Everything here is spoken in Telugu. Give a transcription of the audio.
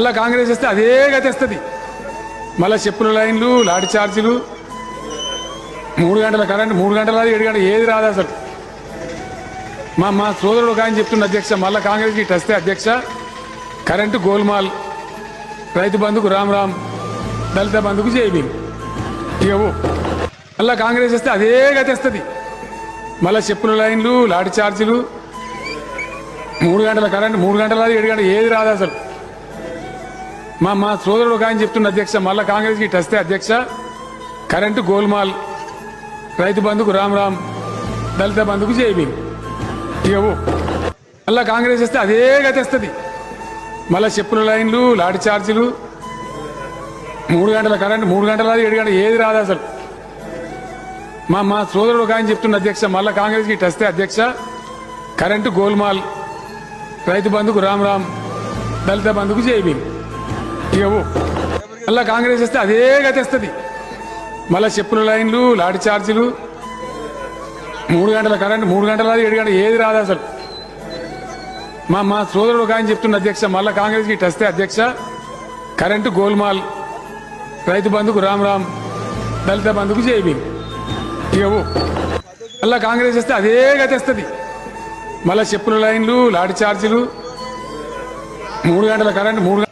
మళ్ళా కాంగ్రెస్ వస్తే అదే గతి వస్తుంది. మళ్ళా చెప్పుల లైన్లు లాడి ఛార్జీలు మూడు గంటల కరెంట్ మూడు గంటల రాదు, ఏడు గంటల ఏది రాదు అసలు. మా మా సోదరుడు ఒక ఆయన చెప్తున్న అధ్యక్ష మళ్ళీ కాంగ్రెస్కి ఇటు వస్తే అధ్యక్ష కరెంటు గోల్మాల్. రైతు బంధుకు రామ్ రామ్ దళిత బంధుకు జైబీ ఇక ఓ. మళ్ళా కాంగ్రెస్ వస్తే అదే గతి వస్తుంది. చెప్పుల లైన్లు లాడి ఛార్జీలు మూడు గంటల కరెంట్ మూడు గంటల రాదు, ఏడు గంటల ఏది రాదు అసలు. మా మా సోదరుడు ఒక ఆయన చెప్తున్న అధ్యక్ష మళ్ళా కాంగ్రెస్కి ఇటు వస్తే అధ్యక్ష. కరెంటు గోల్మాల్ రైతు బంధుకు రామ్ రామ్ దళిత బంధుకు జేబీ ఇక మళ్ళా కాంగ్రెస్ వస్తే అదే గతి వస్తుంది. మళ్ళా చెప్పుల లైన్లు లాడి ఛార్జీలు మూడు గంటల కరెంట్ మూడు గంటల ఏడు గంటల ఏది రాదు అసలు. మా మా సోదరుడు ఒక ఆయన చెప్తున్న అధ్యక్ష మళ్ళా కాంగ్రెస్కి ఇటు వస్తే అధ్యక్ష. కరెంటు గోల్మాల్ రైతు బంధుకు రామ్ రామ్ దళిత బంధుకు జైబీ ఓ. మళ్ళా కాంగ్రెస్ వస్తే అదే గతి వస్తుంది. మళ్ళా చెప్పుల లైన్లు లాడి ఛార్జీలు మూడు గంటల కరెంట్ మూడు గంటల ఏడు గంటల ఏది రాదు అసలు. మా మా సోదరుడు ఒక ఆయన చెప్తున్న అధ్యక్ష మళ్ళా కాంగ్రెస్కి ఇటు వస్తే అధ్యక్ష కరెంటు గోల్మాల్. రైతు బంధుకు రామ్ రామ్ దళిత బంధుకు జేబీ ఇక మళ్ళీ మళ్ళా కాంగ్రెస్ వస్తే అదే గతి వస్తుంది. మళ్ళా చెప్పుల లైన్లు లాడి ఛార్జీలు మూడు గంటల కరెంట్ మూడు గంటల